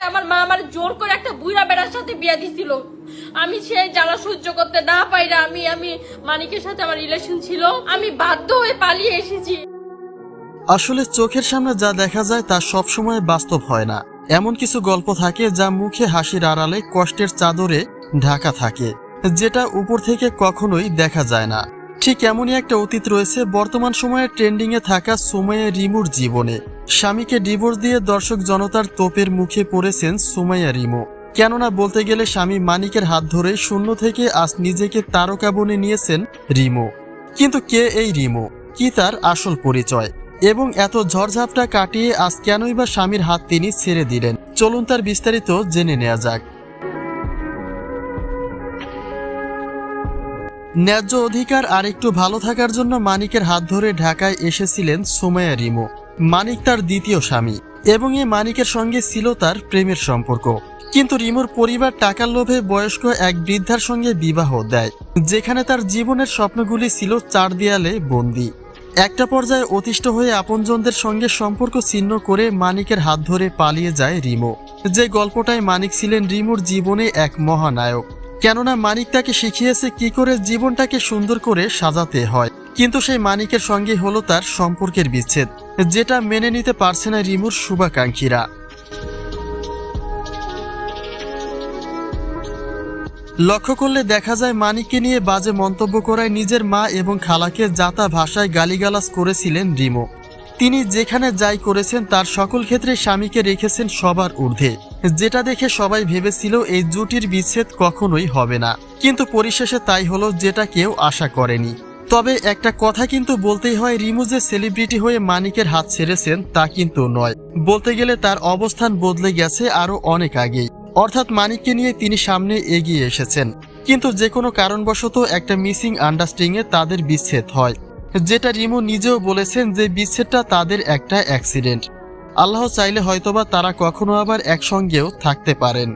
আমার মা আমার জোর করে একটা বুইরা বেড়ার সাথে বিয়া দিছিল। আমি সেই জ্বালা সহ্য করতে না পাইরা আমি আমি মানিকের সাথে আমার রিলেশন ছিল। আমি বাধ্য হয়ে পালিয়ে এসেছি। আসলে চোখের সামনে যা দেখা যায় তা সবসময় বাস্তব হয় না। এমন কিছু গল্প থাকে যা মুখে হাসির আড়ালে কষ্টের চাদরে ঢাকা থাকে, যেটা উপর থেকে কখনোই দেখা যায় না। ঠিক এমনই একটা অতীত রয়েছে বর্তমান সময়ে ট্রেন্ডিংয়ে থাকা সুমাইয়া রিমুর জীবনে। স্বামীকে ডিভোর্স দিয়ে দর্শক জনতার তোপের মুখে পড়েছেন সুমাইয়া রিমো। কেননা বলতে গেলে স্বামী মানিকের হাত ধরে শূন্য থেকে আজ নিজেকে তারকা বনে নিয়েছেন রিমো। কিন্তু কে এই রিমো? কি তার আসল পরিচয়? এবং এত ঝড়ঝাপটা কাটিয়ে আজ কেনই বা স্বামীর হাত তিনি ছেড়ে দিলেন? চলুন তার বিস্তারিত জেনে নেওয়া যাক। ন্যায্য অধিকার আরেকটু ভালো থাকার জন্য মানিকের হাত ধরে ঢাকায় এসেছিলেন সোমায়া রিমু। মানিক তার দ্বিতীয় স্বামী, এবং এ মানিকের সঙ্গে ছিল তার প্রেমের সম্পর্ক। কিন্তু রিমুর পরিবার টাকার লোভে বয়স্ক এক বৃদ্ধার সঙ্গে বিবাহ দেয়, যেখানে তার জীবনের স্বপ্নগুলি ছিল চার দেয়ালে বন্দি। একটা পর্যায়ে অতিষ্ঠ হয়ে আপনজনদের সঙ্গে সম্পর্ক ছিন্ন করে মানিকের হাত ধরে পালিয়ে যায় রিমো। যে গল্পটায় মানিক ছিলেন রিমুর জীবনে এক মহানায়ক। কেননা মানিক তাকে শিখিয়েছে কি করে জীবনটাকে সুন্দর করে সাজাতে হয়, কিন্তু সেই মানিকের সঙ্গে হলো তার সম্পর্কের বিচ্ছেদ। যেটা মেনে নিতে পারছে না রিমুর শুভাকাঙ্ক্ষীরা। লক্ষ্য করলে দেখা যায় মানিককে নিয়ে বাজে মন্তব্য করায় নিজের মা এবং খালাকে যাতা ভাষায় গালিগালাজ করেছিলেন রিমো। তিনি যেখানে যাই করেছেন, তার সকল ক্ষেত্রে স্বামীকে রেখেছেন সবার ঊর্ধ্বে। যেটা দেখে সবাই ভেবেছিল এই জুটির বিচ্ছেদ কখনোই হবে না। কিন্তু পরিশেষে তাই হলো যেটা কেউ আশা করেনি। তবে একটা কথা কিন্তু বলতেই হয় রিমু যে সেলিব্রিটি হয়ে মানিকের হাত ছেড়েছেন, তা কিন্তু নয়। বলতে গেলে তার অবস্থান বদলে গেছে আরও অনেক আগেই। অর্থাৎ মানিককে নিয়ে তিনি সামনে এগিয়ে এসেছেন। কিন্তু যে কোনো কারণবশত একটা মিসিং আন্ডারস্ট্যান্ডিংয়ে তাদের বিচ্ছেদ হয়। যেটা রিমু নিজেও বলেছেন যে বিচ্ছেদটা তাদের একটা অ্যাক্সিডেন্ট। আল্লাহ চাইলে হয়তোবা তারা কখনো আবার একসঙ্গেও থাকতে পারেন।